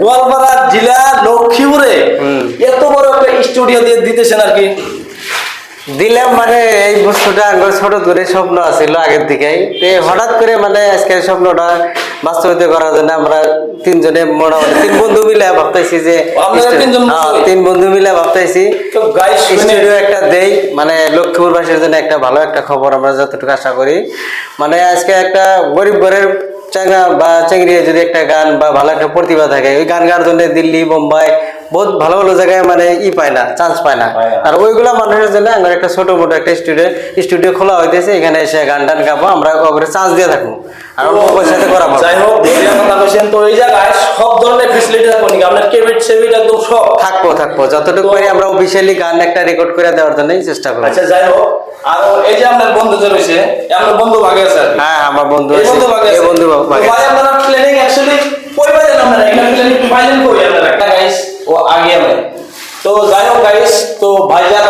গোয়ালপাড়া জেলা লক্ষ্মীপুরে এত বড় একটা স্টুডিও দিয়ে দিতেছেন আর কি। দিলাম মানে এই বস্তুটা আমার ছোট ধরে স্বপ্ন আছিল আগের দিকেই। তো হঠাৎ করে মানে আজকে স্বপ্নটা বাস্তবায়িত করার জন্য আমরা তিনজনে মোটামুটি তিন বন্ধু মিলে ভাবতেছি যে হ্যাঁ, তিন বন্ধু মিলে ভাবতেছি। স্টুডিও একটা দেই মানে লক্ষ্মীপুরবাসীর জন্য একটা ভালো একটা খবর আমরা যতটুকু আশা করি। মানে আজকে একটা গরিব ঘরের চাঙ্গা বা চাকরিয়ে যদি একটা গান বা ভালো একটা প্রতিভা থাকে ওই গান গাওয়ার জন্য দিল্লি বোম্বাই বহুত ভালো ভালো জায়গায় মানে ই পায় না চান্স পায় না পায় না। আর ওইগুলা মানুষের জন্য আমার একটা ছোট মোটো একটা স্টুডিও স্টুডিও খোলা হইতেছে এখানে এসে গান টান গাবো আমরা ওপরে চান্স দিয়ে থাকব আর অল্প পয়সাতে করাবো যাই হোক বলিয়া কথা কইছেন তো এই জায়গায় সব ধরনের ফেসিলিটি থাকবে নাকি? আপনার কেবিট সেবিট একদম সব। থাকব থাকব। যতটুকু পারি আমরা অফিসিয়ালি গান একটা রেকর্ড করে দেওয়ার জন্যই চেষ্টা করব। আচ্ছা যাই হোক। আর এই যে আপনার বন্ধু যে রয়েছে আপনার বন্ধু ভাগে আছে হ্যাঁ আমার বন্ধু আছে। বন্ধু ভাগে আছে। বন্ধু তো ভাগে ভাই আপনারা প্ল্যানিং অ্যাকচুয়ালি কই পাইলেন আপনারা এখানে প্ল্যানিং ফাইনাল কই আপনারা। একটা গাইস ও আগে হবে তো যাই হোক গাইস তো ভাইজান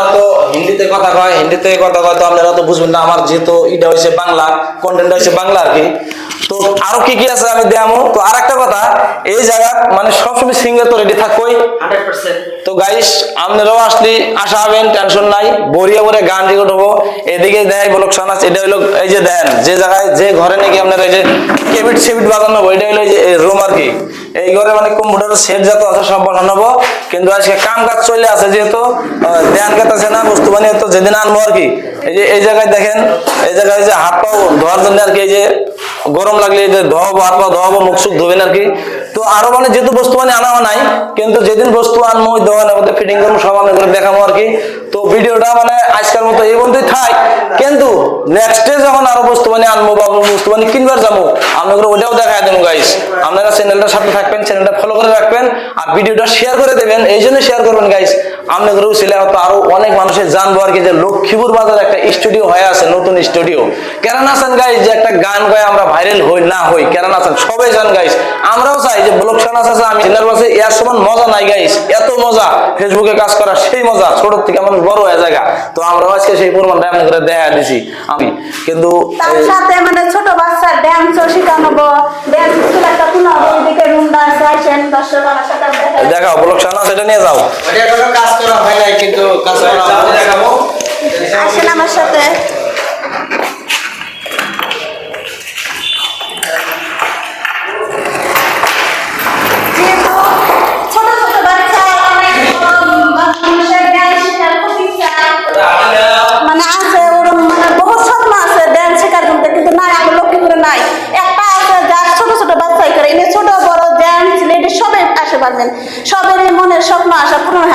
কথা কয় হিন্দিতে কথা কয় তো আপনারা তো বুঝবেন না আমার যেহেতু এটা হয়েছে বাংলা কন্টেন্ট হয়েছে বাংলা আর কি। তো আরও কি কি আছে আমি দেখামো? তো আর একটা কথা এই জায়গা মানে সবসময় সিঙ্গার তো রেডি থাকোই তো গাইস আপনারাও আসলে আসা হবেন টেনশন নাই বরিয়া বরে গান রেকর্ড হব। এদিকে দেয় বলকশান আছে এটা হলো এই যে দেন যে জায়গায় যে ঘরে নাকি আপনার এই যে কেবিট সেবিট বাজানো হব এটা হলো এই যে রুম এই ঘরে মানে কম্পিউটার সেট যত আছে সব বানানো কিন্তু আজকে কাম কাজ চলে আছে যেহেতু ধ্যান কাটাছে না, বস্তু বানিয়ে তো যেদিন আনব আর কি। এই যে, এই জায়গায় দেখেন, এই জায়গায় যে হাত পাও ধোয়ার জন্য আর কি এই যে গরম লাগলে এই যে ধোয়াবো, হাত পা ধোয়াবো, মুখ সুখ ধোবেন আর কি। তো আরও মানে যেহেতু বস্তু মানে আনা নাই, কিন্তু যেদিন বস্তু আনব, ওই দোকানে ওদের ফিটিং করব, সব আমি করে দেখাবো আর কি। তো ভিডিওটা মানে আজকের মতো এই পর্যন্তই থাক। কিন্তু নেক্সট ডে যখন আরও বস্তু মানে আনব বা বস্তু মানে কিনবার যাব আপনাদের ওটাও দেখাই দেবো গাইস আপনারা চ্যানেলটার সাথে থাকবেন, চ্যানেলটা ফলো করে রাখবেন আর ভিডিওটা শেয়ার করে দেবেন। এই জন্য শেয়ার করবেন গাইস আপনাদেরও ছেলে হয়তো আরও অনেক মানুষের জানব আর কি যে লক্ষ্মীপুর বাজার একটা স্টুডিও হয়ে আছে, নতুন স্টুডিও কেন আছেন গাইস যে একটা গান গায়ে আমরা ভাইরাল হই, না হই কেন আছেন সবাই জান গাইস আমরাও চাই যে ব্লক সানাস আছে আমি চিনার পাশে এর সমান মজা নাই গাইস এত মজা ফেসবুকে কাজ করা সেই মজা, ছোট থেকে মানুষ বড় হয়ে জায়গা। তো আমরাও আজকে সেই পরিমাণটা আমি করে দেখা দিছি আমি। কিন্তু তার সাথে মানে ছোট বাচ্চা ড্যান্সও শেখানো ড্যান্স স্কুল একটা শোনা দেখাও ব্লক সানাস এটা নিয়ে যাও। কাজ করা হয় নাই কিন্তু কাজ করা দেখাবো। আসেন আমার সাথে।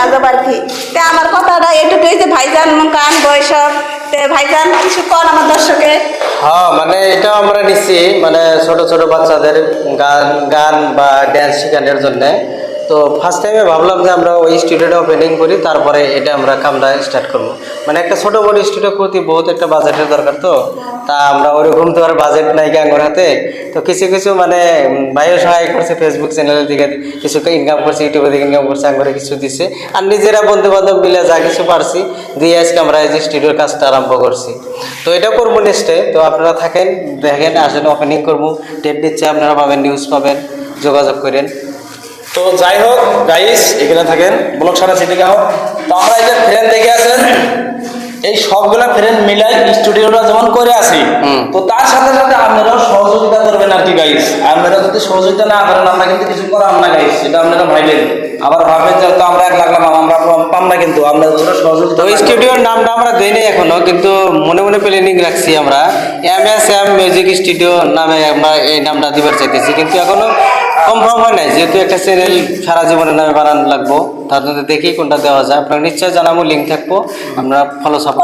হয়ে আর কি তে আমার কথাটা এটুকুই যে ভাইজান গান বৈশাখ তে ভাইজান, কিছু কর আমার দর্শকে? হ্যাঁ মানে এটাও আমরা নিচ্ছি মানে ছোট ছোট বাচ্চাদের গান গান বা ড্যান্স শেখানোর জন্য। তো ফার্স্ট টাইমে ভাবলাম যে আমরা ওই স্টুডিওটা ওপেনিং করি, তারপরে এটা আমরা কামটা স্টার্ট করব। মানে একটা ছোট বড় স্টুডিও প্রতি বহুত একটা বাজেটের দরকার তো। তা আমরা ওরকম তো আর বাজেট নাই গাঙ্গর হাতে তো কিছু কিছু মানে ভাইও সহায় করছে ফেসবুক চ্যানেলের দিকে, কিছু ইনকাম করছে ইউটিউবে দিকে ইনকাম করছে, আঙ্গরে কিছু দিছে। আর নিজেরা বন্ধু বান্ধব মিলে যা কিছু পারছি, দিয়ে আজকে আমরা এই যে স্টুডিওর কাজটা আরম্ভ করছি। তো এটা করব নেক্সটে তো আপনারা থাকেন, দেখেন, আসেন ওপেনিং করব। ডেট দিচ্ছে, আপনারা পাবেন নিউজ পাবেন, যোগাযোগ করেন। তো যাই হোক গাইস এখানে থাকেন ব্লক সারা সিটিকা হোক তো আমরা এই যে ফ্রেন্ড দেখে আছেন এই সবগুলা ফ্রেন্ড মিলাই স্টুডিওটা যেমন করে আসি তো তার সাথে সাথে আপনারাও সহযোগিতা করবেন আর কি গাইস আপনারা যদি সহযোগিতা না করেন আমরা কিন্তু কিছু করাম না গাইস এটা আপনারা ভাইবেন। আবার ভাবেন যে তো আমরা এক লাখ লাখ আমরা পাম না কিন্তু যদি সহযোগিতা তো স্টুডিওর নামটা আমরা দিই নাই এখনও কিন্তু মনে মনে প্ল্যানিং রাখছি আমরা। M S M music studio নামে আমরা এই নামটা দিবার চাইতেছি কিন্তু এখনও কনফার্ম হয় নাই। যেহেতু একটা চ্যানেল সারা জীবনের নামে বানান লাগবো তার জন্য দেখি কোনটা দেওয়া যায়। আপনারা নিশ্চয় জানাব লিঙ্ক থাকব। আমরা ফলো সাপোর্ট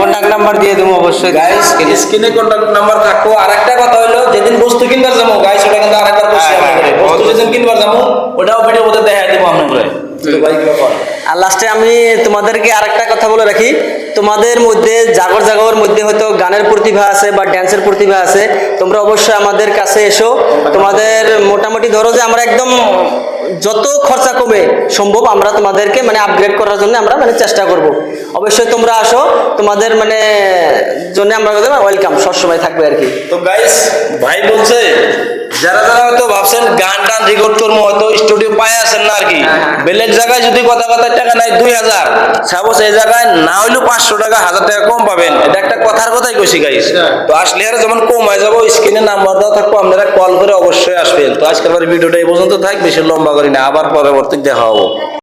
কন্ট্যাক্ট নাম্বার দিয়ে দেবো। অবশ্যই। গাইস স্ক্রিনে কন্ট্যাক্ট নাম্বার থাকব। আর একটা কথা হলো যেদিন বস্তু কিনবার যাব গাইস ওটা কিন্তু আরেকবার হ্যাঁ, আমরা করে হ্যাঁ, বস্তু যেদিন কিনবার যাব ওটাও ভিডিও মধ্যে দেখা দেবো আমরা আর লাস্টে আমি তোমাদেরকে আরেকটা কথা বলে রাখি। তোমাদের মধ্যে, জাগর জাগরের মধ্যে হয়তো গানের প্রতিভা আছে বা ড্যান্সের প্রতিভা আছে, তোমরা অবশ্যই আমাদের কাছে এসো। তোমাদের মোটামুটি ধরো যে আমরা একদম যত খরচা কমে সম্ভব আমরা তোমাদেরকে মানে আপগ্রেড করার জন্য আমরা মানে চেষ্টা করব। অবশ্যই তোমরা আসো, তোমাদের মানে জন্য আমরা ওয়েলকাম, সবসময় থাকবে আর কি। তো গাইস ভাই বলছে যারা যারা হয়তো ভাবছেন গান টান রেকর্ড করব হয়তো স্টুডিও পায় আছেন না আর কি। বেলেগ জায়গায় যদি কথা কথা টাকা নাই দুই হাজার। সাপোজ এই জায়গায় না হইলেও পাঁচশো টাকা হাজার টাকা কম পাবেন। এটা একটা কথার কথাই কইছি গাইস তো আসলে আর যেমন কম হয়ে যাব স্ক্রিনে নাম্বার দেওয়া থাকব আপনারা কল করে অবশ্যই আসবেন। তো আজকের ভিডিওটা এই পর্যন্ত থাক বেশি লম্বা করি না আবার পরবর্তী দেখা হব।